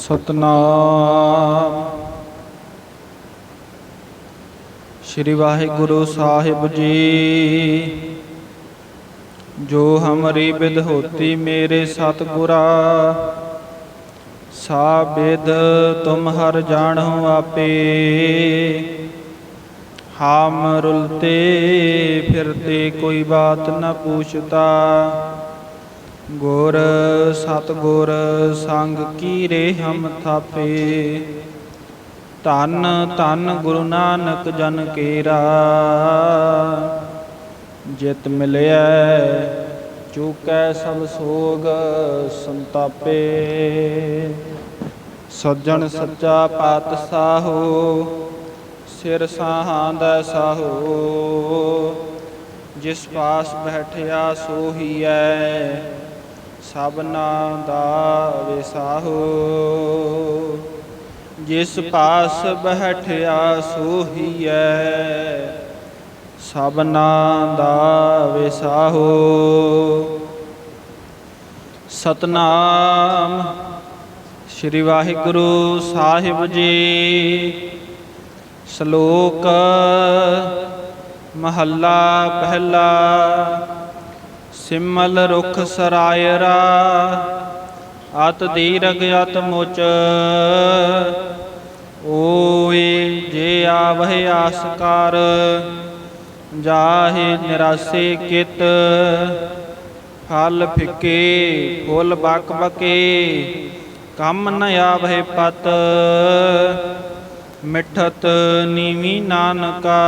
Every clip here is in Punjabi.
ਸਤਨਾਮ। ਸ੍ਰੀ ਵਾਹਿਗੁਰੂ ਸਾਹਿਬ ਜੀ, ਜੋ ਹਮਰੀ ਬਿਦ ਹੋਤੀ ਮੇਰੇ ਸਤਿਗੁਰਾ ਸਾ ਬਿਦ ਤੁਮ ਹਰ ਜਾਣੋ ਆਪੇ। ਹਾਮ ਰੁਲਤੇ ਫਿਰਤੇ ਕੋਈ ਬਾਤ ਨਾ ਪੁੱਛਤਾ। ਗੁਰ ਸਤਗੁਰ ਸੰਗ ਕੀ ਰੇ ਹਮ ਥਾਪੇ। ਧੰਨ ਧੰਨ ਗੁਰੂ ਨਾਨਕ ਜਨ ਕੇਰਾ। ਜਿਤ ਮਿਲਿਆ ਚੁਕੈ ਸਭ ਸੋਗ ਸੰਤਾਪੇ। ਸੱਜਣ ਸੱਚਾ ਪਾਤਸ਼ਾਹੋ ਸਿਰ ਸਾਹਾਂ ਦਾ ਸਾਹੋ ਜਿਸ ਪਾਸ ਬੈਠਿਆ ਸੋਹੀਐ ਸਭਨਾ ਦਾ ਵਿਸਾਹੋ। ਜਿਸ ਪਾਸ ਬੈਠਿਆ ਸੋਹੀਐ, ਸਭਨਾ ਦਾ ਵਿਸਾਹੋ। ਸਤਨਾਮ ਸ੍ਰੀ ਵਾਹਿਗੁਰੂ ਸਾਹਿਬ ਜੀ, ਸ਼ਲੋਕ ਮਹੱਲਾ ਪਹਿਲਾ। ਸਿਮਲ ਰੁਖ ਸਰਾਇਰਾ ਅਤ ਦੀਰਘ ਅਤ ਮੁਚ। ਓਏ ਜੇ ਆਵਹਿ ਆਸ ਕਰ ਜਾਹੇ ਨਿਰਾਸੇ ਕਿਤ। ਫਲ ਫਿੱਕੇ, ਫੁੱਲ ਬਕ ਬਕੇ, ਕੰਮ ਨ ਆਵਹਿ ਪਤ। ਮਿਠਤ ਨੀਵੀ ਨਾਨਕਾ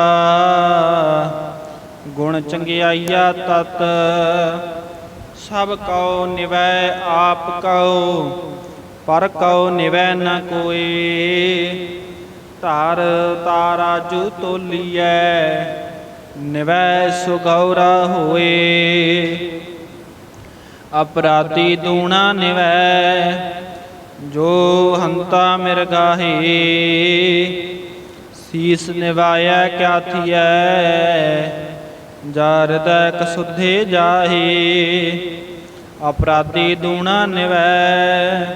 ਗੁਣ ਚੰਗਿਆਈਆ ਤਤ। ਸਭ ਕਉ ਨਿਵੈ, ਆਪ ਕਉ, ਪਰ ਕਉ ਨਿਵੈ ਨ ਕੋਏ ਧਾਰ ਤਾਰਾ ਜੂ ਤੋਲੀਐ, ਨਿਵੈ ਸੁਗੌਰਾ ਹੋਏ। ਅਪਰਾਧੀ ਦੂਣਾ ਨਿਵੈ, ਜੋ ਹੰਤਾ ਮਿਰਗਾਹੇ ਸੀਸ ਨਿਵਾਇਆ ਕਿਆ ਥੀਐ ਜਾ ਜਰਦੈ ਕਸੁਧੇ ਜਾਹੀ, ਅਪਰਾਧੀ ਦੂਣਾ ਨਿਵੈ,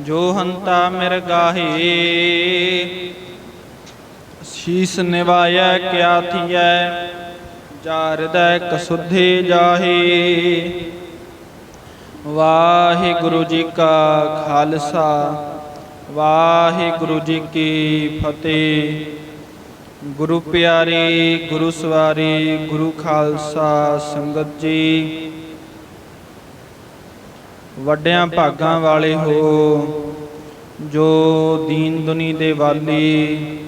ਜੋ ਹੰਤਾ ਮਿਰਗਾਹੇ ਸੀਸ ਨਿਵਾਇਆ ਕਿਆ ਥੀਐ, ਜਰਦੈ ਕਸੁਧੇ ਜਾਹੀ। ਵਾਹਿਗੁਰੂ ਜੀ ਕਾ ਖਾਲਸਾ, ਵਾਹਿਗੁਰੂ ਜੀ ਕੀ ਫਤਿਹ। ਗੁਰੂ ਪਿਆਰੇ, ਗੁਰੂ ਸਵਾਰੀ, ਗੁਰੂ ਖਾਲਸਾ, ਸੰਗਤ ਜੀ। ਵੱਡਿਆਂ ਭਾਗਾਂ ਵਾਲੇ ਹੋ, ਜੋ ਦੀਨ ਦੁਨੀ ਦੇ ਵਾਲੀ,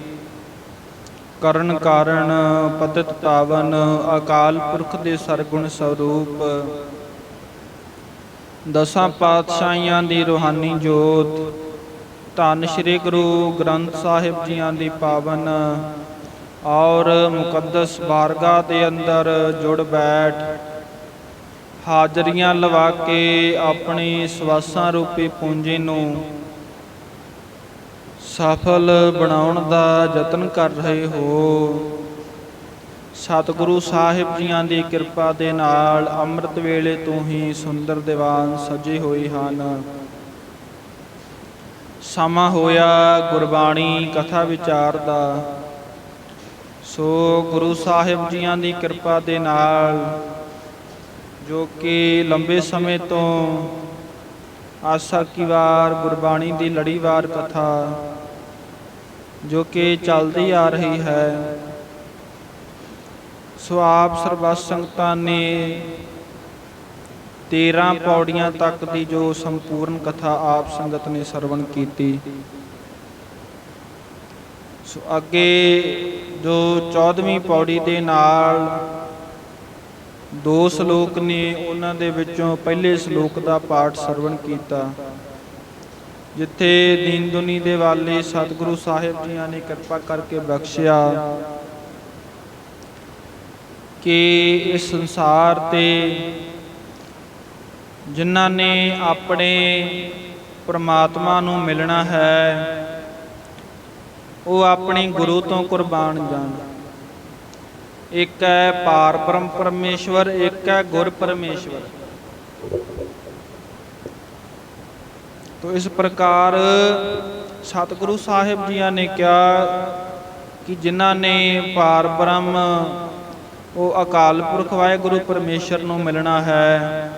ਕਰਨ ਕਾਰਨ ਪਤਿਤ ਪਾਵਨ ਅਕਾਲ ਪੁਰਖ ਦੇ ਸਰਗੁਣ ਸਰੂਪ, ਦਸਾਂ ਪਾਤਸ਼ਾਹੀਆਂ ਦੀ ਰੂਹਾਨੀ ਜੋਤ, ਧੰਨ ਸ਼੍ਰੀ ਗੁਰੂ ਗ੍ਰੰਥ ਸਾਹਿਬ ਜੀਆਂ ਦੀ ਪਾਵਨ ਔਰ ਮੁਕੱਦਸ ਬਾਰਗਾ ਦੇ ਅੰਦਰ ਜੁੜ ਬੈਠ। ਹਾਜ਼ਰੀਆਂ ਲਵਾ ਕੇ ਆਪਣੀ ਸਵਾਸਾਂ ਰੂਪੀ ਪੂੰਜੀ ਨੂੰ ਸਫਲ ਬਣਾਉਣ ਦਾ ਯਤਨ ਕਰ ਰਹੇ ਹੋ। ਸਤਿਗੁਰੂ ਸਾਹਿਬ ਜੀਆਂ ਦੀ ਕਿਰਪਾ ਦੇ ਨਾਲ ਅੰਮ੍ਰਿਤ ਵੇਲੇ ਤੋਂ ਹੀ ਸੁੰਦਰ ਦੀਵਾਨ ਸਜੇ ਹੋਏ ਹਨ। ਸਮਾਂ ਹੋਇਆ ਗੁਰਬਾਣੀ ਕਥਾ ਵਿਚਾਰ ਦਾ। ਸੋ ਗੁਰੂ ਸਾਹਿਬ ਜੀਆਂ ਦੀ ਕਿਰਪਾ ਦੇ ਨਾਲ, ਜੋ ਕਿ ਲੰਬੇ ਸਮੇਂ ਤੋਂ ਆਸਾ ਕੀ ਵਾਰ ਗੁਰਬਾਣੀ ਦੀ ਲੜੀਵਾਰ ਕਥਾ, ਜੋ ਕਿ ਚੱਲਦੀ ਆ ਰਹੀ ਹੈ, ਸੋ ਆਪ ਸਰਬੱਤ ਸੰਗਤਾਂ ਨੇ 13 ਪੌੜੀਆਂ ਤੱਕ ਦੀ ਜੋ ਸੰਪੂਰਨ ਕਥਾ ਆਪ ਸੰਗਤ ਨੇ ਸਰਵਣ ਕੀਤੀ ਸੋ ਅੱਗੇ ਜੋ 14ਵੀਂ ਪੌੜੀ ਦੇ ਨਾਲ ਦੋ ਸ਼ਲੋਕ ਨੇ, ਉਹਨਾਂ ਦੇ ਵਿੱਚੋਂ ਪਹਿਲੇ ਸ਼ਲੋਕ ਦਾ ਪਾਠ ਸਰਵਣ ਕੀਤਾ। ਜਿੱਥੇ ਦੀਨ ਦੁਨੀ ਦੇ ਵਾਲੇ ਸਤਿਗੁਰੂ ਸਾਹਿਬ ਜੀਆਂ ਨੇ ਕਿਰਪਾ ਕਰਕੇ ਬਖਸ਼ਿਆ ਕਿ ਇਸ ਸੰਸਾਰ ਤੇ ਜਿਨ੍ਹਾਂ ਨੇ ਆਪਣੇ ਪਰਮਾਤਮਾ ਨੂੰ ਮਿਲਣਾ ਹੈ ਉਹ ਆਪਣੇ ਗੁਰੂ ਤੋਂ ਕੁਰਬਾਨ ਜਾਣ। ਇੱਕ ਹੈ ਪਾਰ ਬ੍ਰਹਮ ਪਰਮੇਸ਼ਵਰ, ਇੱਕ ਹੈ ਗੁਰ ਪਰਮੇਸ਼ਵਰ। ਤੋ ਇਸ ਪ੍ਰਕਾਰ ਸਤਿਗੁਰੂ ਸਾਹਿਬ ਜੀਆਂ ਨੇ ਕਿਹਾ ਕਿ ਜਿਨ੍ਹਾਂ ਨੇ ਪਾਰ ਬ੍ਰਹਮ, ਉਹ ਅਕਾਲ ਪੁਰਖ ਵਾਹਿਗੁਰੂ ਪਰਮੇਸ਼ਰ ਨੂੰ ਮਿਲਣਾ ਹੈ,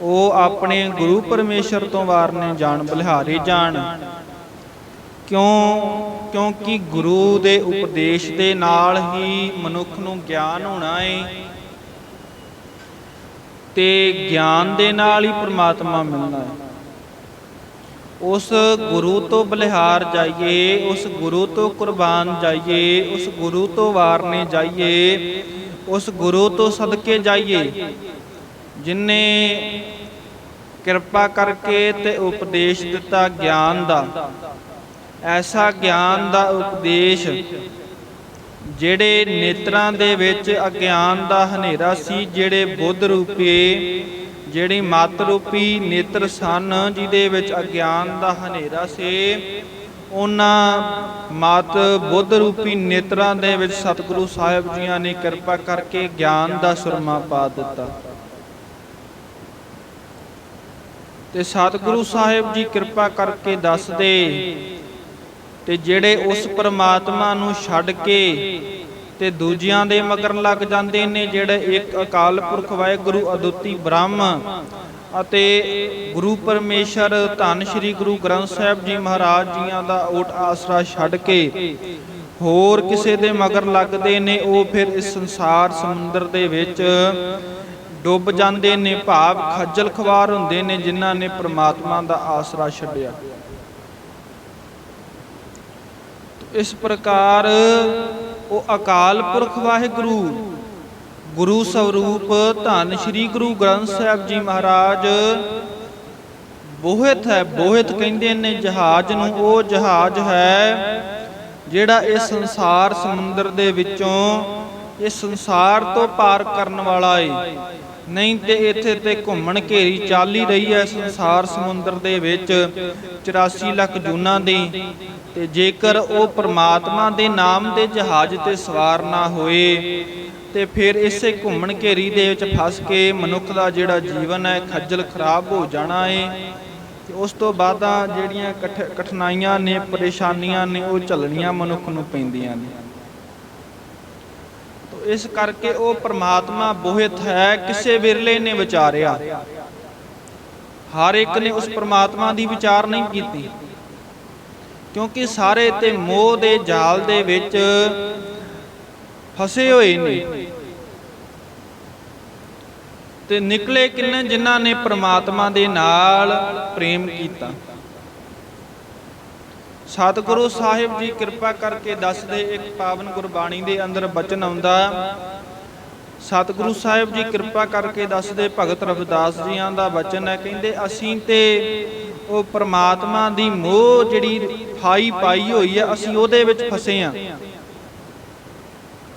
ਉਹ ਆਪਣੇ ਗੁਰੂ ਪਰਮੇਸ਼ਰ ਤੋਂ ਵਾਰਨੇ ਜਾਣ, ਬਲਿਹਾਰੇ ਜਾਣ। ਕਿਉਂ, ਕਿਉਂਕਿ ਗੁਰੂ ਦੇ ਉਪਦੇਸ਼ ਦੇ ਨਾਲ ਹੀ ਮਨੁੱਖ ਨੂੰ ਗਿਆਨ ਹੋਣਾ ਏ। ਤੇ ਗਿਆਨ ਦੇ ਨਾਲ ਹੀ ਪ੍ਰਮਾਤਮਾ ਮਿਲਣਾ ਹੈ ਉਸ ਗੁਰੂ ਤੋਂ ਬਲਿਹਾਰ ਜਾਈਏ, ਉਸ ਗੁਰੂ ਤੋਂ ਕੁਰਬਾਨ ਜਾਈਏ, ਉਸ ਗੁਰੂ ਤੋਂ ਵਾਰਨੇ ਜਾਈਏ, ਉਸ ਗੁਰੂ ਤੋਂ ਸਦਕੇ ਜਾਈਏ, ਜਿਨੇ ਕਿਰਪਾ ਕਰਕੇ ਤੇ ਉਪਦੇਸ਼ ਦਿੱਤਾ ਗਿਆਨ ਦਾ। ਐਸਾ ਗਿਆਨ ਦਾ ਉਪਦੇਸ਼ ਜਿਹੜੇ ਨੇਤਰਾਂ ਦੇ ਵਿੱਚ ਅਗਿਆਨ ਦਾ ਹਨੇਰਾ ਸੀ, ਜਿਹੜੇ ਬੁੱਧ ਰੂਪੀ, ਜਿਹੜੀ ਮਤ ਰੂਪੀ ਨੇਤਰ ਸਨ, ਜਿਹਦੇ ਵਿੱਚ ਅਗਿਆਨ ਦਾ ਹਨੇਰਾ ਸੀ, ਉਹਨਾਂ ਮਤ ਬੁੱਧ ਰੂਪੀ ਨੇਤਰਾਂ ਦੇ ਵਿੱਚ ਸਤਿਗੁਰੂ ਸਾਹਿਬ ਜੀਆਂ ਨੇ ਕਿਰਪਾ ਕਰਕੇ ਗਿਆਨ ਦਾ ਸੁਰਮਾ ਪਾ ਦਿੱਤਾ। ਤੇ ਸਤਿਗੁਰੂ ਸਾਹਿਬ ਜੀ ਕਿਰਪਾ ਕਰਕੇ ਦੱਸਦੇ ਤੇ ਜਿਹੜੇ ਉਸ ਪਰਮਾਤਮਾ ਨੂੰ ਛੱਡ ਕੇ ਤੇ ਦੂਜਿਆਂ ਦੇ ਮਗਰ ਲੱਗ ਜਾਂਦੇ ਨੇ, ਜਿਹੜੇ ਇੱਕ ਅਕਾਲ ਪੁਰਖ ਵਾਹਿਗੁਰੂ ਅਦੁੱਤੀ ਬ੍ਰਹਮ ਅਤੇ ਗੁਰੂ ਪਰਮੇਸ਼ਰ ਧੰਨ ਸ਼੍ਰੀ ਗੁਰੂ ਗ੍ਰੰਥ ਸਾਹਿਬ ਜੀ ਮਹਾਰਾਜ ਜੀਆਂ ਦਾ ਓਟ ਆਸਰਾ ਛੱਡ ਕੇ ਹੋਰ ਕਿਸੇ ਦੇ ਮਗਰ ਲੱਗਦੇ ਨੇ, ਉਹ ਫਿਰ ਇਸ ਸੰਸਾਰ ਸਮੁੰਦਰ ਦੇ ਵਿੱਚ ਡੁੱਬ ਜਾਂਦੇ ਨੇ, ਭਾਵ ਖੱਜਲ ਖਵਾਰ ਹੁੰਦੇ ਨੇ, ਜਿਨ੍ਹਾਂ ਨੇ ਪ੍ਰਮਾਤਮਾ ਦਾ ਆਸਰਾ ਛੱਡਿਆ। ਇਸ ਪ੍ਰਕਾਰ ਉਹ ਅਕਾਲ ਪੁਰਖ ਵਾਹਿਗੁਰੂ, ਗੁਰੂ ਸਵਰੂਪ ਧੰਨ ਸ਼੍ਰੀ ਗੁਰੂ ਗ੍ਰੰਥ ਸਾਹਿਬ ਜੀ ਮਹਾਰਾਜ, ਬੋਹਿਤ ਹੈ, ਬੋਹਿਤ ਕਹਿੰਦੇ ਨੇ ਜਹਾਜ਼ ਨੂੰ, ਉਹ ਜਹਾਜ਼ ਹੈ ਜਿਹੜਾ ਇਸ ਸੰਸਾਰ ਸਮੁੰਦਰ ਦੇ ਵਿੱਚੋਂ, ਇਸ ਸੰਸਾਰ ਤੋਂ ਪਾਰ ਕਰਨ ਵਾਲਾ ਏ। ਨਹੀਂ ਤੇ ਇੱਥੇ ਤੇ ਘੁੰਮਣ ਘੇਰੀ ਚੱਲ ਹੀ ਰਹੀ ਹੈ ਸੰਸਾਰ ਸਮੁੰਦਰ ਦੇ ਵਿੱਚ 84 ਲੱਖ ਜੂਨਾਂ ਦੀ। ਤੇ ਜੇਕਰ ਉਹ ਪ੍ਰਮਾਤਮਾ ਦੇ ਨਾਮ ਦੇ ਜਹਾਜ਼ ਤੇ ਸਵਾਰ ਨਾ ਹੋਏ, ਤੇ ਫਿਰ ਇਸੇ ਘੁੰਮਣ ਘੇਰੀ ਦੇ ਵਿੱਚ ਫਸ ਕੇ ਮਨੁੱਖ ਦਾ ਜਿਹੜਾ ਜੀਵਨ ਹੈ, ਖੱਜਲ ਖਰਾਬ ਹੋ ਜਾਣਾ ਹੈ ਤੇ ਉਸ ਤੋਂ ਬਾਅਦਾਂ ਜਿਹੜੀਆਂ ਕਠ- ਕਠਿਨਾਈਆਂ ਨੇ, ਪਰੇਸ਼ਾਨੀਆਂ ਨੇ, ਉਹ ਝੱਲਣੀਆਂ ਮਨੁੱਖ ਨੂੰ ਪੈਂਦੀਆਂ ਨੇ। ਇਸ ਕਰਕੇ ਉਹ ਪ੍ਰਮਾਤਮਾ ਬੋਹਿਤ ਹੈ, ਕਿਸੇ ਵਿਰਲੇ ਨੇ ਵਿਚਾਰਿਆ। ਹਰ ਇੱਕ ਨੇ ਉਸ ਪ੍ਰਮਾਤਮਾ ਦੀ ਵਿਚਾਰ ਨਹੀਂ ਕੀਤੀ। ਕਿਉਂਕਿ ਸਾਰੇ ਤੇ ਮੋਹ ਦੇ ਜਾਲ ਦੇ ਵਿੱਚ ਫਸੇ ਹੋਏ ਨੇ। ਤੇ ਨਿਕਲੇ ਕਿੰਨੇ ਜਿਨ੍ਹਾਂ ਨੇ ਪ੍ਰਮਾਤਮਾ ਦੇ ਨਾਲ ਪ੍ਰੇਮ ਕੀਤਾ। ਸਤਿਗੁਰੂ ਸਾਹਿਬ ਜੀ ਕਿਰਪਾ ਕਰਕੇ ਦੱਸਦੇ ਇੱਕ ਪਾਵਨ ਗੁਰਬਾਣੀ ਦੇ ਅੰਦਰ ਬਚਨ ਆਉਂਦਾ। ਸਤਿਗੁਰੂ ਸਾਹਿਬ ਜੀ ਕਿਰਪਾ ਕਰਕੇ ਦੱਸਦੇ ਭਗਤ ਰਵਿਦਾਸ ਜੀਆਂ ਦਾ ਬਚਨ ਹੈ। ਕਹਿੰਦੇ, ਅਸੀਂ ਤੇ ਉਹ ਪ੍ਰਮਾਤਮਾ ਦੀ ਮੋਹ ਜਿਹੜੀ ਫਾਈ ਪਾਈ ਹੋਈ ਹੈ ਅਸੀਂ ਉਹਦੇ ਵਿੱਚ ਫਸੇ ਆ।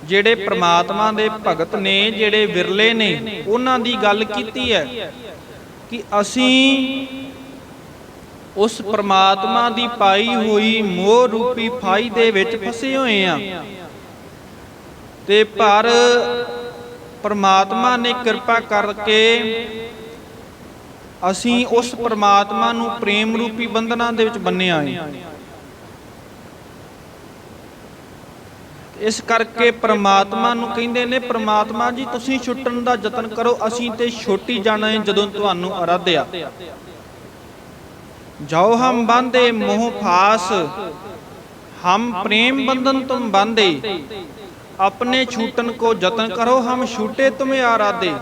ਜਿਹੜੇ ਪ੍ਰਮਾਤਮਾ ਦੇ ਭਗਤ ਨੇ, ਜਿਹੜੇ ਵਿਰਲੇ ਨੇ, ਉਹਨਾਂ ਦੀ ਗੱਲ ਕੀਤੀ ਹੈ ਕਿ ਅਸੀਂ ਉਸ ਪ੍ਰਮਾਤਮਾ ਦੀ ਪਾਈ ਹੋਈ ਮੋਹ ਰੂਪੀ ਫਾਈ ਦੇ ਵਿੱਚ ਫਸੇ ਹੋਏ ਆ ਤੇ ਪਰ ਪ੍ਰਮਾਤਮਾ ਨੇ ਕਿਰਪਾ ਕਰਕੇ ਅਸੀਂ ਉਸ ਪ੍ਰਮਾਤਮਾ ਨੂੰ ਪ੍ਰੇਮ ਰੂਪੀ ਬੰਧਨਾਂ ਦੇ ਵਿੱਚ ਬੰਨਿਆ ਹੈ। ਇਸ ਕਰਕੇ ਪ੍ਰਮਾਤਮਾ ਨੂੰ ਕਹਿੰਦੇ ਨੇ, ਪ੍ਰਮਾਤਮਾ ਜੀ, ਤੁਸੀਂ ਛੁੱਟਣ ਦਾ ਯਤਨ ਕਰੋ, ਅਸੀਂ ਤੇ ਛੋਟੀ ਜਾਣਾ ਹੈ ਜਦੋਂ ਤੁਹਾਨੂੰ ਅਰਾਧਿਆ ਜਾਓ ਹਮ ਬੰਦੇ ਮੋਹ ਫਾਸ, ਹਮ ਪ੍ਰੇਮ ਬੰਧਨ ਤੁਮ ਬਾਂਦੇ। ਆਪਣੇ ਛੂਟਨ ਕੋ ਯਤਨ ਕਰੋ, ਹਮ ਛੂਟੇ ਤੁਮੇ ਆਰਾਧੇ।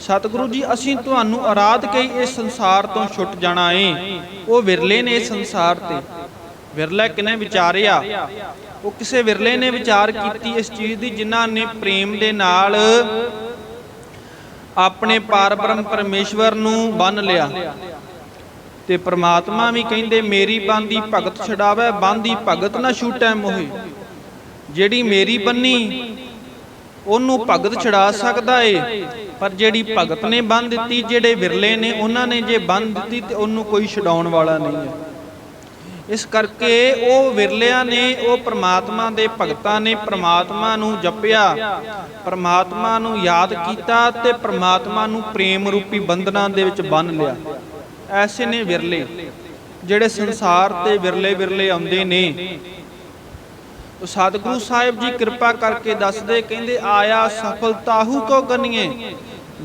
ਸਤਿਗੁਰੂ ਜੀ, ਅਸੀਂ ਤੁਹਾਨੂੰ ਆਰਾਧ ਕੇ ਇਸ ਸੰਸਾਰ ਤੋਂ ਛੁੱਟ ਜਾਣਾ ਏ। ਉਹ ਵਿਰਲੇ ਨੇ ਇਸ ਸੰਸਾਰ ਤੇ। ਵਿਰਲਾ ਕਿਨੇ ਵਿਚਾਰਿਆ? ਉਹ ਕਿਸੇ ਵਿਰਲੇ ਨੇ ਵਿਚਾਰ ਕੀਤੀ ਇਸ ਚੀਜ਼ ਦੀ, ਜਿਨ੍ਹਾਂ ਨੇ ਪ੍ਰੇਮ ਦੇ ਨਾਲ ਆਪਣੇ ਪਾਰਬ੍ਰਹਮ ਪਰਮੇਸ਼ਵਰ ਨੂੰ ਬੰਨ ਲਿਆ। ਤੇ ਪ੍ਰਮਾਤਮਾ ਵੀ ਕਹਿੰਦੇ, ਮੇਰੀ ਬੰਦੀ ਭਗਤ ਛਡਾਵੇ, ਬੰਦੀ ਭਗਤ ਨਾ ਛੂਟੈ ਮੋਹੇ। ਜਿਹੜੀ ਮੇਰੀ ਬੰਨੀ, ਉਹਨੂੰ ਭਗਤ ਛਡਾ ਸਕਦਾ ਏ। ਪਰ ਜਿਹੜੀ ਭਗਤ ਨੇ ਬੰਨ ਦਿੱਤੀ, ਜਿਹੜੇ ਵਿਰਲੇ ਨੇ, ਉਹਨਾਂ ਨੇ ਜੇ ਬੰਨ ਦਿੱਤੀ, ਤੇ ਉਹਨੂੰ ਕੋਈ ਛਡਾਉਣ ਵਾਲਾ ਨਹੀਂ ਹੈ। ਇਸ ਕਰਕੇ ਉਹ ਵਿਰਲਿਆਂ ਨੇ, ਉਹ ਪ੍ਰਮਾਤਮਾ ਦੇ ਭਗਤਾਂ ਨੇ ਪ੍ਰਮਾਤਮਾ ਨੂੰ ਜਪਿਆ, ਪ੍ਰਮਾਤਮਾ ਨੂੰ ਯਾਦ ਕੀਤਾ ਤੇ ਪ੍ਰਮਾਤਮਾ ਨੂੰ ਪ੍ਰੇਮ ਰੂਪੀ ਬੰਧਨਾਂ ਦੇ ਵਿੱਚ ਬੰਨ ਲਿਆ। ਐਸੇ ਨੇ ਵਿਰਲੇ, ਜਿਹੜੇ ਸੰਸਾਰ ਤੇ ਵਿਰਲੇ ਵਿਰਲੇ ਆਉਂਦੇ ਨੇ। ਉਹ ਸਤਿਗੁਰੂ ਸਾਹਿਬ ਜੀ ਕਿਰਪਾ ਕਰਕੇ ਦੱਸਦੇ, ਕਹਿੰਦੇ, ਆਇਆ ਸਫਲਤਾਹੂ ਕੋ ਗਨੀਏ?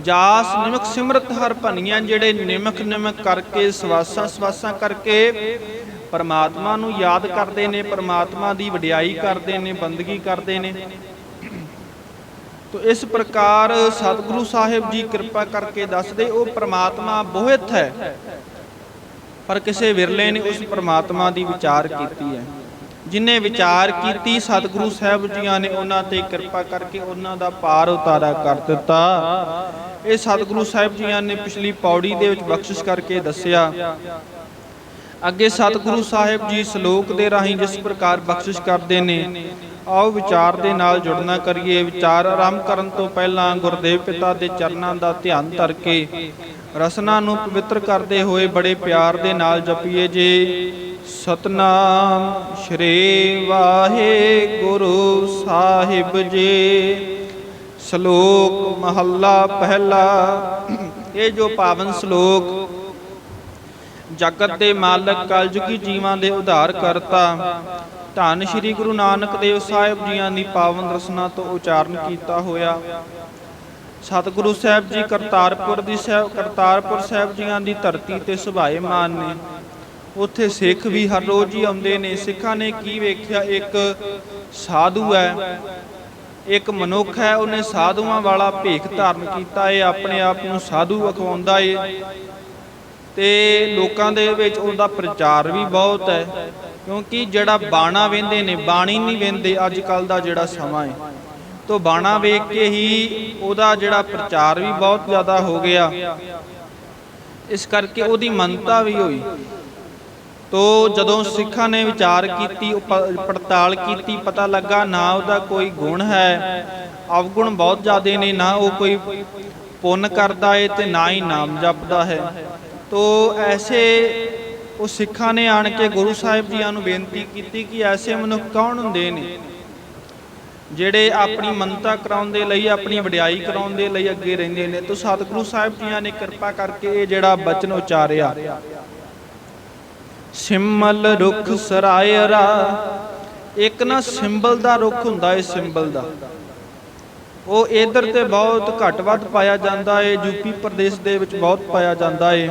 ਜਾਸ ਨਿਮਕ ਸਿਮਰਤ ਹਰ ਭਨੀਆਂ, ਜਿਹੜੇ ਨਿਮਕ ਨਿਮਕ ਕਰਕੇ, ਸਵਾਸਾਂ ਸਵਾਸਾਂ ਕਰਕੇ ਪਰਮਾਤਮਾ ਨੂੰ ਯਾਦ ਕਰਦੇ ਨੇ, ਪਰਮਾਤਮਾ ਦੀ ਵਡਿਆਈ ਕਰਦੇ ਨੇ, ਬੰਦਗੀ ਕਰਦੇ ਨੇ। ਤੋ ਇਸ ਪ੍ਰਕਾਰ ਸਤਿਗੁਰੂ ਸਾਹਿਬ ਜੀ ਕਿਰਪਾ ਕਰਕੇ ਦੱਸਦੇ ਉਹ ਪ੍ਰਮਾਤਮਾ ਬੋਹਿਤ ਹੈ। ਪਰ ਕਿਸੇ ਵਿਰਲੇ ਨੇ ਉਸ ਪ੍ਰਮਾਤਮਾ ਦੀ ਵਿਚਾਰ ਕੀਤੀ ਹੈ। ਜਿਨੇ ਵਿਚਾਰ ਕੀਤੀ, ਸਤਿਗੁਰੂ ਸਾਹਿਬ ਜੀਆਂ ਨੇ ਉਹਨਾਂ ਤੇ ਕਿਰਪਾ ਕਰਕੇ ਉਹਨਾਂ ਦਾ ਪਾਰ ਉਤਾਰਾ ਕਰ ਦਿੱਤਾ। ਇਹ ਸਤਿਗੁਰੂ ਸਾਹਿਬ ਜੀਆਂ ਨੇ ਪਿਛਲੀ ਪੌੜੀ ਦੇ ਵਿੱਚ ਬਖਸ਼ਿਸ਼ ਕਰਕੇ ਦੱਸਿਆ ਅੱਗੇ ਸਤਿਗੁਰੂ ਸਾਹਿਬ ਜੀ ਸ਼ਲੋਕ ਦੇ ਰਾਹੀਂ ਜਿਸ ਪ੍ਰਕਾਰ ਬਖਸ਼ਿਸ਼ ਕਰਦੇ ਨੇ, ਆਓ ਵਿਚਾਰ ਦੇ ਨਾਲ ਜੁੜਨਾ ਕਰੀਏ। ਵਿਚਾਰ ਆਰੰਭ ਕਰਨ ਤੋਂ ਪਹਿਲਾਂ ਗੁਰਦੇਵ ਪਿਤਾ ਦੇ ਚਰਨਾਂ ਦਾ ਧਿਆਨ ਧਰ ਕੇ ਰਸਨਾ ਨੂੰ ਪਵਿੱਤਰ ਕਰਦੇ ਹੋਏ ਬੜੇ ਪਿਆਰ ਦੇ ਨਾਲ ਜਪੀਏ ਜੇ। ਸਤਨਾਮ ਸ਼੍ਰੀ ਵਾਹਿਗੁਰੂ ਸਾਹਿਬ ਜੀ। ਸ਼ਲੋਕ ਮਹੱਲਾ ਪਹਿਲਾ, ਇਹ ਜੋ ਪਾਵਨ ਸ਼ਲੋਕ ਜਗਤ ਦੇ ਮਾਲਕ ਕਲਯੁਗੀ ਜੀਵਾਂ ਦੇ ਉਧਾਰ ਕਰਤਾ। ਧੰਨ ਸ਼੍ਰੀ ਗੁਰੂ ਨਾਨਕ ਦੇਵ ਸਾਹਿਬ ਜੀਆਂ ਦੀ ਪਾਵਨ ਰਸਨਾ ਤੋਂ ਉਚਾਰਨ ਕੀਤਾ ਹੋਇਆ। ਸਤਿਗੁਰੂ ਸਾਹਿਬ ਜੀ ਕਰਤਾਰਪੁਰ ਦੀ ਸਾਹਿਬ ਕਰਤਾਰਪੁਰ ਸਾਹਿਬ ਜੀਆਂ ਦੀ ਧਰਤੀ ਤੇ ਸੁਭਾਏ ਨੇ। ਉੱਥੇ ਸਿੱਖ ਵੀ ਹਰ ਰੋਜ਼ ਹੀ ਆਉਂਦੇ ਨੇ। ਸਿੱਖਾਂ ਨੇ ਕੀ ਵੇਖਿਆ? ਇੱਕ ਸਾਧੂ ਹੈ। ਇੱਕ ਮਨੁੱਖ ਹੈ। ਉਹਨੇ ਸਾਧੂਆਂ ਵਾਲਾ ਭੇਖ ਧਾਰਨ ਕੀਤਾ। ਏ ਆਪਣੇ ਆਪ ਨੂੰ ਸਾਧੂ ਅਖਵਾਉਂਦਾ ਏ। ਤੇ ਲੋਕਾਂ ਦੇ ਵਿੱਚ ਉਹਦਾ ਪ੍ਰਚਾਰ ਵੀ ਬਹੁਤ ਹੈ, ਕਿਉਂਕਿ ਜਿਹੜਾ ਬਾਣਾ ਵੇਂਦੇ ਨੇ, ਬਾਣੀ ਨਹੀਂ ਵੇਂਦੇ ਅੱਜ ਕੱਲ ਦਾ ਜਿਹੜਾ ਸਮਾਂ ਹੈ। ਤੋਂ ਬਾਣਾ ਵੇਖ ਕੇ ਹੀ ਉਹਦਾ ਜਿਹੜਾ ਪ੍ਰਚਾਰ ਵੀ ਬਹੁਤ ਜ਼ਿਆਦਾ ਹੋ ਗਿਆ। ਇਸ ਕਰਕੇ ਉਹਦੀ ਮੰਨਤਾ ਵੀ ਹੋਈ। ਤੋ ਜਦੋਂ ਸਿੱਖਾਂ ਨੇ ਵਿਚਾਰ ਕੀਤੀ ਉਹ ਪੜਤਾਲ ਕੀਤੀ, ਪਤਾ ਲੱਗਾ ਨਾ ਉਹਦਾ ਕੋਈ ਗੁਣ ਹੈ, ਅਵਗੁਣ ਬਹੁਤ ਜ਼ਿਆਦੇ ਨੇ, ਨਾ ਉਹ ਕੋਈ ਪੁੰਨ ਕਰਦਾ ਏ ਤੇ ਨਾ ਹੀ ਨਾਮ ਜਪਦਾ ਹੈ। ਤੋ ਐਸੇ ਉਹ ਸਿੱਖਾਂ ਨੇ ਆਣ ਕੇ ਗੁਰੂ ਸਾਹਿਬ ਜੀਆਂ ਨੂੰ ਬੇਨਤੀ ਕੀਤੀ ਕਿ ਐਸੇ ਮਨੁੱਖ ਕੌਣ ਹੁੰਦੇ ਨੇ? ਜਿਹੜੇ ਆਪਣੀ ਮੰਨਤਾ ਕਰਾਉਣ ਦੇ ਲਈ, ਆਪਣੀ ਵਡਿਆਈ ਕਰਾਉਣ ਦੇ ਲਈ ਅੱਗੇ ਰਹਿੰਦੇ ਨੇ। ਤੋ ਸਤਿਗੁਰੂ ਸਾਹਿਬ ਜੀਆਂ ਨੇ ਕਿਰਪਾ ਕਰਕੇ ਇਹ ਜਿਹੜਾ ਬਚਨ ਉਚਾਰਿਆ। ਸਿੰਮਲ ਰੁੱਖ ਸਰਾਇਰਾ ਇੱਕ ਨਾ ਸਿੰਬਲ ਦਾ ਰੁੱਖ ਹੁੰਦਾ ਏ ਸਿੰਬਲ ਦਾ। ਉਹ ਇਧਰ ਤੇ ਬਹੁਤ ਘੱਟ ਵੱਧ ਪਾਇਆ ਜਾਂਦਾ ਏ ਯੂਪੀ ਪ੍ਰਦੇਸ਼ ਦੇ ਵਿੱਚ ਬਹੁਤ ਪਾਇਆ ਜਾਂਦਾ ਏ।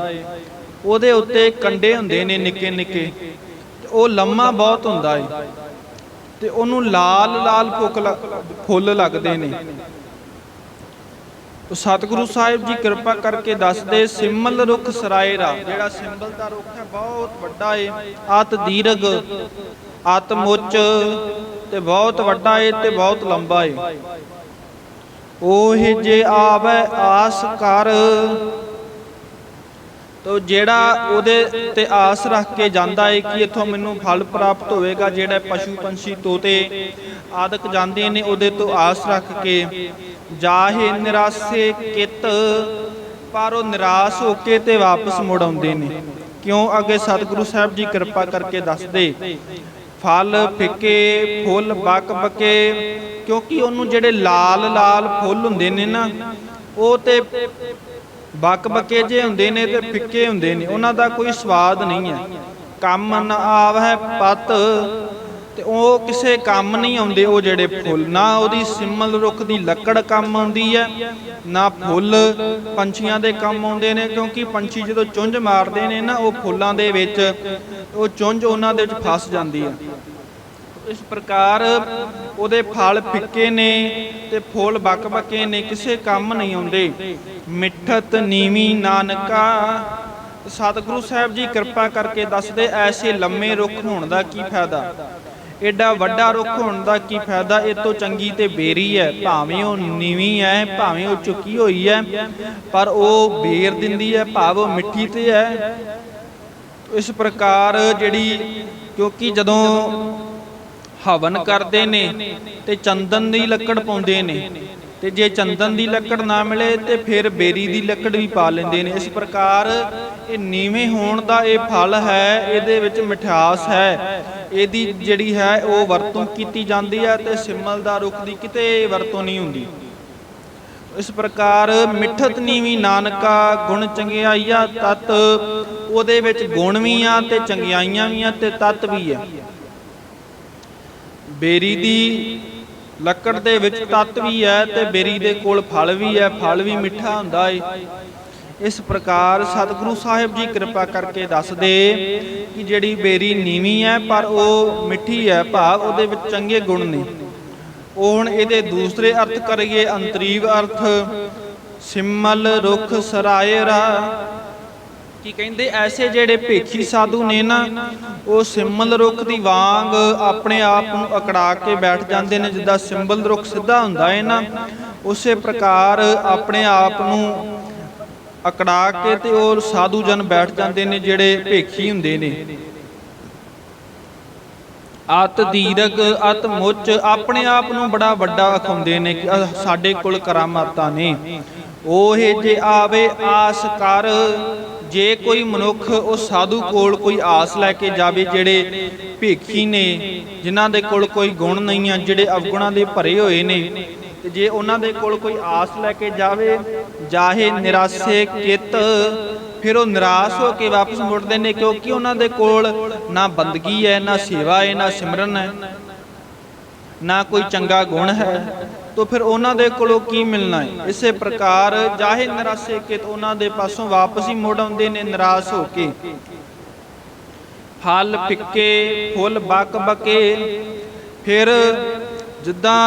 ਉਹਦੇ ਉੱਤੇ ਕੰਡੇ ਹੁੰਦੇ ਨੇ ਨਿੱਕੇ ਨਿੱਕੇ। ਉਹ ਲੰਮਾ ਬਹੁਤ ਹੁੰਦਾ ਏ। ਤੇ ਉਹਨੂੰ ਲਾਲ ਲਾਲ ਫੁੱਕ ਫੁੱਲ ਲੱਗਦੇ ਨੇ। ਤੋ ਸਤਿਗੁਰੂ ਸਾਹਿਬ ਜੀ ਕਿਰਪਾ ਕਰਕੇ ਦੱਸਦੇ, ਸਿੰਮਲ ਰੁੱਖ ਸਰਾਇਰਾ ਜਿਹੜਾ ਸਿੰਬਲ ਦਾ ਰੁੱਖ ਹੈ, ਬਹੁਤ ਵੱਡਾ ਏ। ਆਤ ਦੀਰਘ ਆਤ ਮੁੱਚ, ਤੇ ਬਹੁਤ ਵੱਡਾ ਏ ਤੇ ਬਹੁਤ ਲੰਬਾ ਏ। ਉਹ ਜੇ ਆਵੇ ਆਸ ਕਰ। ਤੋ ਜਿਹੜਾ ਉਹਦੇ ਤੇ ਆਸ ਰੱਖ ਕੇ ਜਾਂਦਾ ਏ ਕਿ ਇਥੋਂ ਮੈਨੂੰ ਫਲ ਪ੍ਰਾਪਤ ਹੋਵੇਗਾ, ਜਿਹੜਾ ਪਸ਼ੂ ਪੰਛੀ ਤੋਤੇ ਆਦਿਕ ਜਾਂਦੇ ਨੇ, ਉਹਦੇ ਤੋਂ ਆਸ ਰੱਖ ਕੇ ਜਾਹੇ ਨਿਰਾਸੇ ਕਿਤ, ਪਰ ਉਹ ਨਿਰਾਸ਼ ਹੋ ਕੇ ਤੇ ਵਾਪਸ ਮੁੜ ਆਉਂਦੇ ਨੇ। ਕਿਉਂ? ਅੱਗੇ ਸਤਿਗੁਰੂ ਸਾਹਿਬ ਜੀ ਕਿਰਪਾ ਕਰਕੇ ਦੱਸਦੇ ਫਲ ਫਿੱਕੇ, ਫੁੱਲ ਬਕ ਬਕੇ, ਕਿਉਂਕਿ ਉਹਨੂੰ ਜਿਹੜੇ ਲਾਲ ਲਾਲ ਫੁੱਲ ਹੁੰਦੇ ਨੇ ਨਾ, ਉਹ ਤੇ ਬਕ ਬਕੇ ਜੇ ਹੁੰਦੇ ਨੇ ਤੇ ਫਿੱਕੇ ਹੁੰਦੇ ਨੇ, ਉਹਨਾਂ ਦਾ ਕੋਈ ਸਵਾਦ ਨਹੀਂ ਹੈ। ਕੰਮ ਨ ਆਵੈ ਪਤ ਤੇ ਉਹ ਕਿਸੇ ਕੰਮ ਨਹੀਂ ਆਉਂਦੇ, ਉਹ ਜਿਹੜੇ ਫੁੱਲ। ਨਾ ਉਹਦੀ ਸਿੰਮਲ ਰੁੱਖ ਦੀ ਲੱਕੜ ਕੰਮ ਆਉਂਦੀ ਹੈ, ਨਾ ਫੁੱਲ ਪੰਛੀਆਂ ਦੇ ਕੰਮ ਆਉਂਦੇ ਨੇ, ਕਿਉਂਕਿ ਪੰਛੀ ਜਦੋਂ ਚੁੰਝ ਮਾਰਦੇ ਨੇ ਨਾ, ਉਹ ਫੁੱਲਾਂ ਦੇ ਵਿੱਚ, ਉਹ ਚੁੰਝ ਉਹਨਾਂ ਦੇ ਵਿੱਚ ਫਸ ਜਾਂਦੀ ਹੈ। ਇਸ ਪ੍ਰਕਾਰ ਉਹਦੇ ਫਲ ਫਿੱਕੇ ਨੇ ਤੇ ਫੁੱਲ ਬਕਬਕੇ ਨੇ, ਕਿਸੇ ਕੰਮ ਨਹੀਂ ਆਉਂਦੇ। ਮਿੱਠਤ ਨੀਵੀਂ ਨਾਨਕਾ। ਸਤਿਗੁਰੂ ਸਾਹਿਬ ਜੀ ਕਿਰਪਾ ਕਰਕੇ ਦੱਸਦੇ, ਐਸੇ ਲੰਮੇ ਰੁੱਖ ਹੋਣ ਦਾ ਕੀ ਫਾਇਦਾ? ਐਡਾ ਵੱਡਾ ਰੁੱਖ ਹੋਣ ਦਾ ਕੀ ਫਾਇਦਾ? ਇਹ ਤੋਂ ਚੰਗੀ ਤੇ ਬੇਰੀ ਹੈ। ਭਾਵੇਂ ਉਹ ਨੀਵੀਂ ਹੈ, ਭਾਵੇਂ ਉਹ ਚੁੱਕੀ ਹੋਈ ਹੈ, ਪਰ ਉਹ ਬੇਰ ਦਿੰਦੀ ਹੈ, ਭਾਵ ਉਹ ਮਿੱਠੀ ਤੇ ਹੈ। ਇਸ ਪ੍ਰਕਾਰ ਜਿਹੜੀ, ਕਿਉਂਕਿ ਜਦੋਂ ਹਵਨ ਕਰਦੇ ਨੇ ਤੇ ਚੰਦਨ ਦੀ ਲੱਕੜ ਪਾਉਂਦੇ ਨੇ ਤੇ ਜੇ ਚੰਦਨ ਦੀ ਲੱਕੜ ਨਾ ਮਿਲੇ ਤੇ ਫਿਰ ਬੇਰੀ ਦੀ ਲੱਕੜ ਵੀ ਪਾ ਲੈਂਦੇ ਨੇ। ਇਸ ਪ੍ਰਕਾਰ ਇਹ ਨੀਵੇਂ ਹੋਣ ਦਾ ਇਹ ਫਲ ਹੈ, ਇਹਦੇ ਵਿੱਚ ਮਿਠਾਸ ਹੈ। ਇਹਦੀ ਜਿਹੜੀ ਹੈ, ਉਹ ਵਰਤੋਂ ਕੀਤੀ ਜਾਂਦੀ ਹੈ ਤੇ ਸਿਮਲ ਦਾ ਰੁੱਖ ਦੀ ਕਿਤੇ ਵਰਤੋਂ ਨਹੀਂ ਹੁੰਦੀ। ਇਸ ਪ੍ਰਕਾਰ ਮਿੱਠਤ ਨੀਵੀਂ ਨਾਨਕਾ ਗੁਣ ਚੰਗਿਆਈਆ, ਤਤ ਉਹਦੇ ਵਿੱਚ ਗੁਣ ਵੀ ਆ ਤੇ ਚੰਗਿਆਈਆਂ ਵੀ ਆ ਤੇ ਤਤ ਵੀ ਆ। ਬੇਰੀ ਦੀ ਲੱਕੜ ਦੇ ਵਿੱਚ ਤਤ ਵੀ ਹੈ ਤੇ ਬੇਰੀ ਦੇ ਕੋਲ ਫਲ ਵੀ ਹੈ, ਫਲ ਵੀ ਮਿੱਠਾ ਹੁੰਦਾ ਏ। ਇਸ ਪ੍ਰਕਾਰ ਸਤਿਗੁਰੂ ਸਾਹਿਬ ਜੀ ਕਿਰਪਾ ਕਰਕੇ ਦੱਸਦੇ ਕਿ ਜਿਹੜੀ ਬੇਰੀ ਨੀਵੀਂ ਹੈ, ਪਰ ਉਹ ਮਿੱਠੀ ਹੈ, ਭਾਵ ਉਹਦੇ ਵਿੱਚ ਚੰਗੇ ਗੁਣ ਨੇ। ਉਹ ਹੁਣ ਇਹਦੇ ਦੂਸਰੇ ਅਰਥ ਕਰੀਏ, ਅੰਤਰੀਵ ਅਰਥ, ਸਿਮਲ ਰੁਖ ਸਰਾਇਰਾ ਕੀ ਕਹਿੰਦੇ ਐਸੇ ਜਿਹੜੇ ਭੇਖੀ ਸਾਧੂ ਨੇ ਨਾ, ਉਹ ਸਿੰਮਲ ਰੁੱਖ ਦੀ ਵਾਂਗ ਆਪਣੇ ਆਪ ਨੂੰ ਅਕੜਾ ਕੇ ਬੈਠ ਜਾਂਦੇ ਨੇ, ਜਿੱਦਾਂ ਸਿੰਬਲ ਰੁੱਖ ਸਿੱਧਾ ਹੁੰਦਾ ਹੈ ਨਾ, ਉਸੇ ਪ੍ਰਕਾਰ ਆਪਣੇ ਆਪ ਨੂੰ ਅਕੜਾ ਕੇ ਤੇ ਉਹ ਸਾਧੂ ਜਨ ਬੈਠ ਜਾਂਦੇ ਨੇ, ਜਿਹੜੇ ਭੇਖੀ ਹੁੰਦੇ ਨੇ। ਅਤ ਦੀਰਗ, ਅਤ ਮੁੱਚ ਆਪਣੇ ਆਪ ਨੂੰ ਬੜਾ ਵੱਡਾ ਅਖਾਉਂਦੇ ਨੇ ਕਿ ਸਾਡੇ ਕੋਲ ਕਰਾਮਾਤਾਂ ਨੇ। ਉਹ ਜੇ ਆਵੇ, ਆਸ ਕਰ ਜੇ ਕੋਈ ਮਨੁੱਖ ਉਹ ਸਾਧੂ ਕੋਲ ਕੋਈ ਆਸ ਲੈ ਕੇ ਜਾਵੇ ਜਿਹੜੇ ਭੇਖੀ ਨੇ, ਜਿਨ੍ਹਾਂ ਦੇ ਕੋਲ ਕੋਈ ਗੁਣ ਨਹੀਂ ਆ, ਜਿਹੜੇ ਅਵਗੁਣਾਂ ਦੇ ਭਰੇ ਹੋਏ ਨੇ, ਤੇ ਜੇ ਉਹਨਾਂ ਦੇ ਕੋਲ ਕੋਈ ਆਸ ਲੈ ਕੇ ਜਾਵੇ, ਜਾਹੇ ਨਿਰਾਸੇ ਕਿਤ, ਫਿਰ ਉਹ ਨਿਰਾਸ਼ ਹੋ ਕੇ ਵਾਪਸ ਮੁੜਦੇ ਨੇ, ਕਿਉਂਕਿ ਉਹਨਾਂ ਦੇ ਕੋਲ ਨਾ ਬੰਦਗੀ ਹੈ, ਨਾ ਸੇਵਾ ਹੈ, ਨਾ ਸਿਮਰਨ ਹੈ, ਨਾ ਕੋਈ ਚੰਗਾ ਗੁਣ ਹੈ। ਤਾਂ ਫਿਰ ਉਹਨਾਂ ਦੇ ਕੋਲੋਂ ਕੀ ਮਿਲਣਾ ਹੈ ਇਸੇ ਪ੍ਰਕਾਰ ਜਾਹੇ ਨਿਰਾਸੇ ਕਿਤ ਉਹਨਾਂ ਦੇ ਪਾਸੋਂ ਵਾਪਸ ਹੀ ਮੁੜ ਆਉਂਦੇ ਨੇ, ਨਿਰਾਸ਼ ਹੋ ਕੇ। ਫਲ ਫਿੱਕੇ, ਫੁੱਲ ਬਕ ਬਕੇ। ਫਿਰ ਜਿੱਦਾਂ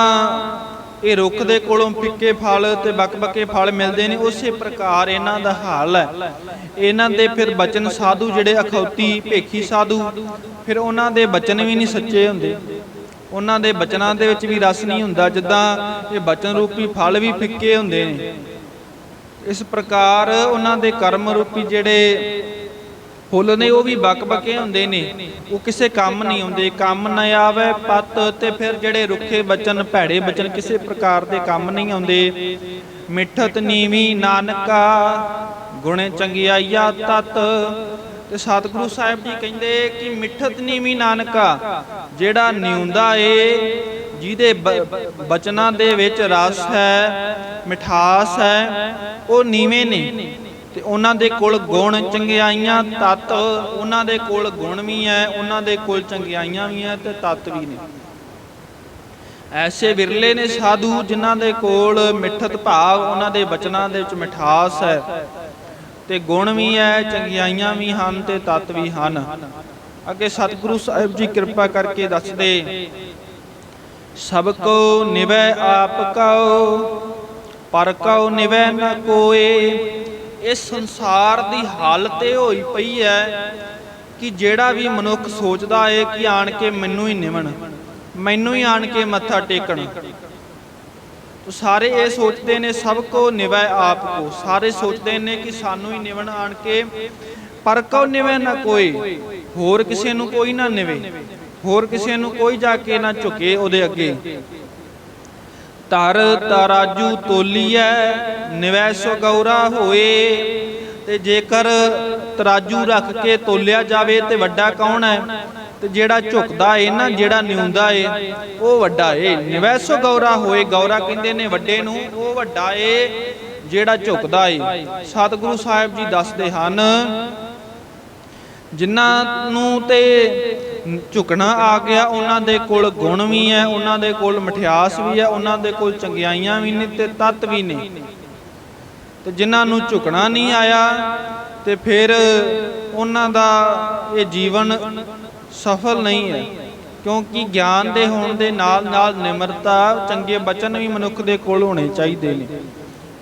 ਇਹ ਰੁੱਖ ਦੇ ਕੋਲੋਂ ਫਿੱਕੇ ਫਲ ਤੇ ਬਕ-ਬਕੇ ਫਲ ਮਿਲਦੇ ਨੇ, ਉਸੇ ਪ੍ਰਕਾਰ ਇਹਨਾਂ ਦਾ ਹਾਲ ਹੈ। ਇਹਨਾਂ ਦੇ ਫਿਰ ਬਚਨ ਸਾਧੂ ਜਿਹੜੇ ਅਖੌਤੀ ਭੇਖੀ ਸਾਧੂ, ਫਿਰ ਉਹਨਾਂ ਦੇ ਬਚਨ ਵੀ ਨਹੀਂ ਸੱਚੇ ਹੁੰਦੇ। ਉਹਨਾਂ ਦੇ ਬਚਨਾਂ ਦੇ ਵਿੱਚ ਵੀ ਰਸ ਨਹੀਂ ਹੁੰਦਾ, ਜਿੱਦਾਂ ਇਹ ਬਚਨ ਰੂਪੀ ਫਲ ਵੀ ਫਿੱਕੇ ਹੁੰਦੇ ਨੇ। ਇਸ ਪ੍ਰਕਾਰ ਉਹਨਾਂ ਦੇ ਕਰਮ ਰੂਪੀ ਜਿਹੜੇ ਫੁੱਲ ਨੇ, ਉਹ ਵੀ ਬਕਬਕੇ ਹੁੰਦੇ ਨੇ। ਉਹ ਕਿਸੇ ਕੰਮ ਨਹੀਂ ਆਉਂਦੇ, ਕੰਮ ਨਾ ਆਵੇ ਪਤ ਤੇ ਫਿਰ ਜਿਹੜੇ ਰੁੱਖੇ ਬਚਨ, ਭੈੜੇ ਬਚਨ ਕਿਸੇ ਪ੍ਰਕਾਰ ਦੇ ਕੰਮ ਨਹੀਂ ਆਉਂਦੇ। ਮਿੱਠਤ ਨੀਵੀ ਨਾਨਕਾ, ਗੁਣੇ ਚੰਗਿਆਈਆ ਤਤ ਤੇ ਸਤਿਗੁਰੂ ਸਾਹਿਬ ਜੀ ਕਹਿੰਦੇ ਕਿ ਮਿੱਠਤ ਨੀਵੀ ਨਾਨਕਾ, ਜਿਹੜਾ ਨਿਉਂਦਾ ਏ, ਜਿਹਦੇ ਬਚਨਾਂ ਦੇ ਵਿੱਚ ਰਸ ਹੈ, ਮਿਠਾਸ ਹੈ, ਉਹ ਨੀਵੇਂ ਨੇ। ਤੇ ਉਹਨਾਂ ਦੇ ਕੋਲ ਗੁਣ ਚੰਗਿਆਈਆਂ ਤਤ, ਉਹਨਾਂ ਦੇ ਕੋਲ ਗੁਣ ਵੀ ਹੈ, ਉਹਨਾਂ ਦੇ ਕੋਲ ਚੰਗਿਆਈਆਂ ਵੀ ਹੈ ਤੇ ਤਤ ਵੀ ਨੇ। ਐਸੇ ਵਿਰਲੇ ਨੇ ਸਾਧੂ, ਜਿਨ੍ਹਾਂ ਦੇ ਕੋਲ ਮਿੱਠਤ ਭਾਵ, ਉਹਨਾਂ ਦੇ ਬਚਨਾਂ ਦੇ ਵਿੱਚ ਮਿਠਾਸ ਹੈ। ਤੇ ਗੁਣ ਵੀ ਹੈ, ਚੰਗਿਆਈਆਂ ਵੀ ਹਨ ਤੇ ਤਤ ਵੀ ਹਨ। ਅੱਗੇ ਸਤਿਗੁਰੂ ਸਾਹਿਬ ਜੀ ਕਿਰਪਾ ਕਰਕੇ ਦੱਸਦੇ, ਸਭ ਕੋ ਨਿਵੈ ਆਪ ਕਉ, ਪਰ ਕਉ ਨਿਵੈ ਨ ਕੋਏ। ਇਸ ਸੰਸਾਰ ਦੀ ਹਾਲਤ ਇਹ ਹੋਈ ਪਈ ਹੈ ਕਿ ਜਿਹੜਾ ਵੀ ਮਨੁੱਖ ਸੋਚਦਾ ਏ ਕਿ ਆਣ ਕੇ ਮੈਨੂੰ ਹੀ ਨਿਵਣ, ਮੈਨੂੰ ਹੀ ਆਣ ਕੇ ਮੱਥਾ ਟੇਕਣ। ਤੋ ਸਾਰੇ ਇਹ ਸੋਚਦੇ ਨੇ ਸਭ ਕੋ ਨਿਵੈ ਆਪ ਕੋ। ਸਾਰੇ ਸੋਚਦੇ ਨੇ ਕਿ ਸਾਨੂੰ ਹੀ ਨਿਵਣ ਆਣ ਕੇ ਪਰ ਕਉ ਨਿਵੈ ਨਾ ਕੋਈ? ਹੋਰ ਕਿਸੇ ਨੂੰ ਕੋਈ ਨਾ ਨਿਵੇ। ਹੋਰ ਕਿਸੇ ਨੂੰ ਕੋਈ ਜਾ ਕੇ ਨਾ ਝੁਕੇ ਉਹਦੇ ਅੱਗੇ। ਤਰ ਤਰਾਜੂ ਤੋਲੀਐ, ਨਿਵੈ ਸੋ ਗੌਰਾ ਹੋਏ। ਤੇ ਜੇਕਰ ਤਰਾਜੂ ਰੱਖ ਕੇ ਤੋਲਿਆ ਜਾਵੇ ਤੇ ਵੱਡਾ ਕੌਣ ਹੈ ਤੇ ਜਿਹੜਾ ਝੁਕਦਾ ਏ ਨਾ, ਜਿਹੜਾ ਨਿਉਂਦਾ ਏ, ਉਹ ਵੱਡਾ ਏ। ਨਿਵੈ ਗੌਰਾ ਹੋਏ, ਗੌਰਾ ਕਹਿੰਦੇ ਨੇ ਵੱਡੇ ਨੂੰ, ਉਹ ਵੱਡਾ ਏ, ਜਿਹੜਾ ਝੁਕਦਾ ਏ। ਸਤਿਗੁਰੂ ਸਾਹਿਬ ਜੀ ਦੱਸਦੇ ਹਨ, ਜਿਨ੍ਹਾਂ ਨੂੰ ਤੇ ਝੁਕਣਾ ਆ ਗਿਆ, ਉਹਨਾਂ ਦੇ ਕੋਲ ਗੁਣ ਵੀ ਹੈ ਉਹਨਾਂ ਦੇ ਕੋਲ ਮਠਿਆਸ ਵੀ ਹੈ ਉਹਨਾਂ ਦੇ ਕੋਲ ਚੰਗਿਆਈਆਂ ਵੀ ਨੇ ਤੇ ਤਤ ਵੀ ਨੇ। ਤੇ ਜਿਨ੍ਹਾਂ ਨੂੰ ਝੁਕਣਾ ਨਹੀਂ ਆਇਆ, ਤੇ ਫਿਰ ਉਹਨਾਂ ਦਾ ਇਹ ਜੀਵਨ ਸਫਲ ਨਹੀਂ ਹੈ, ਕਿਉਂਕਿ ਗਿਆਨ ਦੇ ਹੋਣ ਦੇ ਨਾਲ ਨਾਲ ਨਿਮਰਤਾ, ਚੰਗੇ ਬਚਨ ਵੀ ਮਨੁੱਖ ਦੇ ਕੋਲ ਹੋਣੇ ਚਾਹੀਦੇ ਨੇ।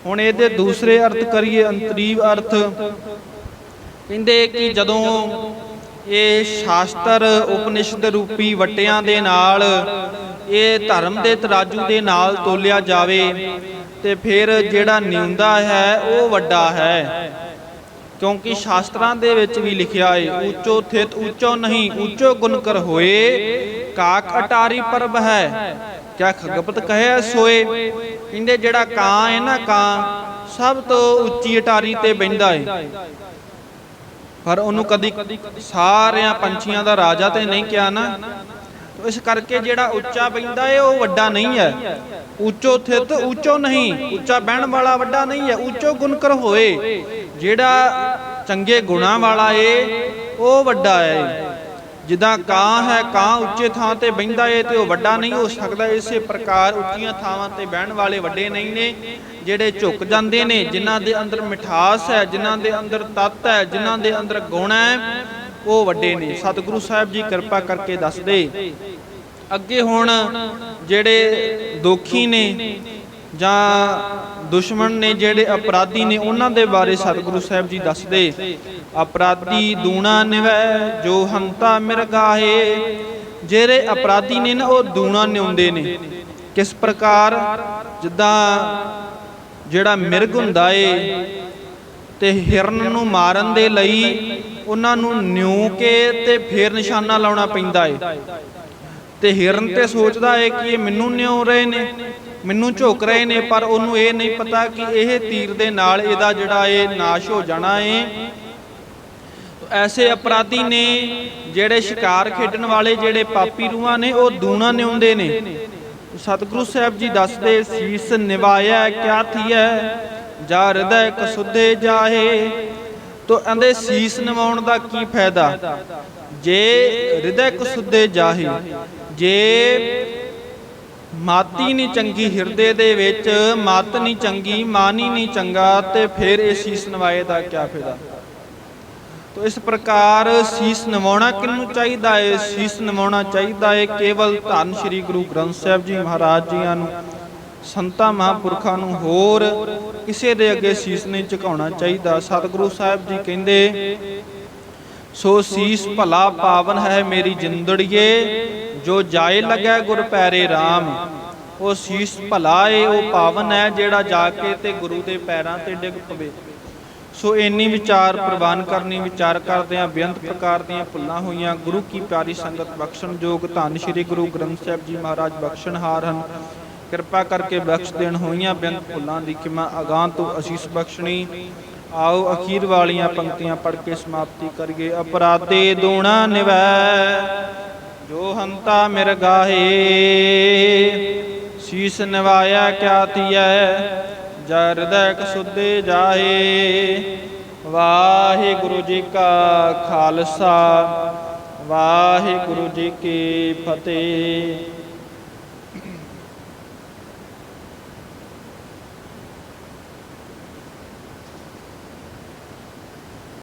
ਹੁਣ ਇਹਦੇ ਦੂਸਰੇ ਅਰਥ ਕਰੀਏ, ਅੰਤਰੀਵ ਅਰਥ। ਕਹਿੰਦੇ ਕਿ ਜਦੋਂ ਇਹ ਸ਼ਾਸਤਰ ਉਪਨਿਸ਼ਦ ਰੂਪੀ ਵਟਿਆਂ ਦੇ ਨਾਲ, ਇਹ ਧਰਮ ਦੇ ਤਰਾਜੂ ਦੇ ਨਾਲ ਤੋਲਿਆ ਜਾਵੇ ਤੇ ਫਿਰ ਜਿਹੜਾ ਨਿਉਂਦਾ ਹੈ, ਉਹ ਵੱਡਾ ਹੈ। ਕਿਉਂਕਿ ਸ਼ਾਸਤਰਾਂ ਦੇ ਵਿੱਚ ਵੀ ਲਿਖਿਆ ਹੈ ਉੱਚੋ ਥਿਤ, ਉੱਚੋ ਨਹੀਂ, ਉੱਚੋ ਗੁਣ ਕਰ ਹੋਏ, ਕਾਕ ਅਟਾਰੀ ਪਰਬ ਹੈ। ਕਿਆ ਖਗਪਤ ਕਹੇ ਸੋਏ? ਕਹਿੰਦੇ ਜਿਹੜਾ ਕਾਂ ਹੈ ਨਾ ਕਾਂ, ਸਭ ਤੋਂ ਉੱਚੀ ਅਟਾਰੀ ਤੇ ਬੈੰਦਾ ਹੈ ਪਰ ਉਹਨੂੰ ਕਦੀ ਸਾਰਿਆਂ ਪੰਛੀਆਂ ਦਾ ਰਾਜਾ ਤੇ ਨਹੀਂ ਕਿਹਾ ਨਾ। ਇਸ ਕਰਕੇ ਜਿਹੜਾ ਉੱਚਾ ਬੈਂਦਾ ਏ, ਉਹ ਵੱਡਾ ਨਹੀਂ ਹੈ। ਉੱਚੋ ਥਿਤ, ਉੱਚੋ ਨਹੀਂ, ਉੱਚਾ ਬਹਿਣ ਵਾਲਾ ਵੱਡਾ ਨਹੀਂ ਹੈ, ਉੱਚੋ ਗੁਣਕਰ ਹੋਏ। ਜਿਹੜਾ ਚੰਗੇ ਗੁਣਾਂ ਵਾਲਾ ਏ, ਉਹ ਵੱਡਾ ਹੈ ਜਿੱਦਾਂ ਕਾਂ ਹੈ, ਕਾਂ ਉੱਚੇ ਥਾਂ ਤੇ ਬੈੰਦਾ ਏ ਤੇ ਉਹ ਵੱਡਾ ਨਹੀਂ ਹੋ ਸਕਦਾ। ਇਸੇ ਪ੍ਰਕਾਰ ਉੱਚੀਆਂ ਥਾਵਾਂ ਤੇ ਬਹਿਣ ਵਾਲੇ ਵੱਡੇ ਨਹੀਂ ਨੇ, ਜਿਹੜੇ ਝੁਕ ਜਾਂਦੇ ਨੇ, ਜਿਨ੍ਹਾਂ ਦੇ ਅੰਦਰ ਮਿਠਾਸ ਹੈ, ਜਿਨ੍ਹਾਂ ਦੇ ਅੰਦਰ ਤੱਤ ਹੈ, ਜਿਨ੍ਹਾਂ ਦੇ ਅੰਦਰ ਗੁਣ ਹੈ, ਉਹ ਵੱਡੇ ਨੇ। ਸਤਿਗੁਰੂ ਸਾਹਿਬ ਜੀ ਕਿਰਪਾ ਕਰਕੇ ਦੱਸਦੇ। ਅੱਗੇ ਹੁਣ ਜਿਹੜੇ ਦੋਖੀ ਨੇ ਜਾਂ ਦੁਸ਼ਮਣ ਨੇ ਜਿਹੜੇ ਅਪਰਾਧੀ ਨੇ ਉਹਨਾਂ ਦੇ ਬਾਰੇ ਸਤਿਗੁਰੂ ਸਾਹਿਬ ਜੀ ਦੱਸਦੇ, ਅਪਰਾਧੀ ਦੂਣਾ ਨਿਵੈ, ਜੋ ਹੰਤਾ ਮਿਰਗਾਹੇ ਜਿਹੜੇ ਅਪਰਾਧੀ ਨੇ ਨਾ, ਉਹ ਦੂਣਾ ਨਿਉਂਦੇ ਨੇ। ਕਿਸ ਪ੍ਰਕਾਰ ਜਿੱਦਾਂ ਜਿਹੜਾ ਮਿਰਗ ਹੁੰਦਾ ਏ ਤੇ ਹਿਰਨ ਨੂੰ ਮਾਰਨ ਦੇ ਲਈ ਉਹਨਾਂ ਨੂੰ ਨਿਉ ਕੇ ਤੇ ਫੇਰ ਨਿਸ਼ਾਨਾ ਲਾਉਣਾ ਪੈਂਦਾ ਏ। ਤੇ ਹਿਰਨ ਤੇ ਸੋਚਦਾ ਏ ਕਿ ਇਹ ਮੈਨੂੰ ਨਿਉ ਰਹੇ ਨੇ। ਮੈਨੂੰ ਝੋਕ ਰਹੇ ਨੇ, ਪਰ ਉਹਨੂੰ ਇਹ ਨਹੀਂ ਪਤਾ ਕਿ ਇਹ ਤੀਰ ਦੇ ਨਾਲ ਇਹਦਾ ਜਿਹੜਾ ਇਹ ਨਾਸ਼ ਹੋ ਜਾਣਾ ਏ। ਐਸੇ ਅਪਰਾਧੀ ਨੇ ਜਿਹੜੇ ਸ਼ਿਕਾਰ ਖੇਡਣ ਵਾਲੇ ਜਿਹੜੇ ਪਾਪੀ ਰੂਹਾਂ ਨੇ, ਉਹ ਦੂਣਾ ਨਿਉਂਦੇ ਨੇ। ਸਤਿਗੁਰੂ ਸਾਹਿਬ ਜੀ ਦੱਸਦੇ, ਸੀਸ ਨਿਵਾਇਆ ਕਿਆ ਥੀਐ, ਜਾ ਹਿਰਦੈ ਕਸੁੱਧੇ ਜਾਹੇ। ਤੋ ਕਹਿੰਦੇ, ਸੀਸ ਨਿਵਾਉਣ ਦਾ ਕੀ ਫਾਇਦਾ? ਜੇ ਹਿਰਦੈ ਕਸੁੱਧੇ ਜਾਹੇ, ਜੇ ਮਾਤੀ ਨਹੀਂ ਚੰਗੀ ਹਿਰਦੇ ਦੇ ਵਿੱਚ, ਮਤ ਨਹੀਂ ਚੰਗੀ, ਮਨ ਹੀ ਨਹੀਂ ਚੰਗਾ, ਤੇ ਫਿਰ ਇਹ ਸੀਸ ਨਿਵਾਏ ਦਾ ਕੀ ਫਾਇਦਾ? ਤੋ ਇਸ ਪ੍ਰਕਾਰ ਸੀਸ ਨਿਵਾਉਣਾ ਕਿਹਨੂੰ ਚਾਹੀਦਾ ਹੈ ਸੀਸ ਨਿਵਾਉਣਾ ਚਾਹੀਦਾ ਹੈ ਕੇਵਲ ਧੰਨ ਸ਼੍ਰੀ ਗੁਰੂ ਗ੍ਰੰਥ ਸਾਹਿਬ ਜੀ ਮਹਾਰਾਜ ਜੀਆਂ ਨੂੰ, ਸੰਤਾਂ ਮਹਾਂਪੁਰਖਾਂ ਨੂੰ ਹੋਰ ਕਿਸੇ ਦੇ ਅੱਗੇ ਸੀਸ ਨਹੀਂ ਝੁਕਾਉਣਾ ਚਾਹੀਦਾ। ਸਤਿਗੁਰੂ ਸਾਹਿਬ ਜੀ ਕਹਿੰਦੇ, ਸੋ ਸੀਸ ਭਲਾ ਪਾਵਨ ਹੈ ਮੇਰੀ ਜਿੰਦੜੀਏ ਜੋ ਜਾਏ ਲੱਗੈ ਗੁਰ ਪੈਰੇ RAM ਉਹ ਸੀਸ ਭਲਾ ਏ ਉਹ ਪਾਵਨ ਹੈ ਜਿਹੜਾ ਜਾ ਕੇ ਤੇ ਗੁਰੂ ਦੇ ਪੈਰਾਂ ਤੇ ਡਿੱਗ ਪਵੇ। ਸੋ ਇੰਨੀ ਵਿਚਾਰ ਪ੍ਰਵਾਨ ਕਰਨੀ, ਵਿਚਾਰ ਕਰਦੇ ਆ ਬੇਅੰਤ ਪ੍ਰਕਾਰ ਦੀਆਂ ਭੁੱਲਾਂ ਹੋਈਆਂ। ਗੁਰੂ ਕੀ ਪਿਆਰੀ ਸੰਗਤ ਬਖਸ਼ਣ ਜੋਗ, ਧੰਨ ਸ਼੍ਰੀ ਗੁਰੂ ਗ੍ਰੰਥ ਸਾਹਿਬ ਜੀ ਮਹਾਰਾਜ ਬਖਸ਼ਣਹਾਰ ਹਨ। ਕਿਰਪਾ ਕਰਕੇ ਬਖਸ਼ ਦੇਣ ਹੋਈਆਂ ਬੇਅੰਤ ਭੁੱਲਾਂ ਦੀ ਕਿਮਾ ਅਗਾਂ ਤੋਂ ਅਸੀਸ ਬਖਸ਼ਣੀ। ਆਓ ਅਖੀਰ ਵਾਲੀਆਂ ਪੰਕਤੀਆਂ ਪੜ੍ਹ ਕੇ ਸਮਾਪਤੀ ਕਰੀਏ। ਅਪਰਾਧੇ ਦੂਣਾ ਨਿਵੈ ਜੋ ਹੰਤਾ ਮਿਰ ਗਾਹੇ, ਸੀਸ ਨਵਾਇਆ ਕਿਆ ਤੀਐ ਜਰਦਕ ਸੁਦੇ ਕਸੁੱਧੇ ਜਾਹੇ। ਵਾਹਿਗੁਰੂ ਜੀ ਕਾ ਖਾਲਸਾ, ਵਾਹਿਗੁਰੂ ਜੀ ਕੀ ਫਤਿਹ।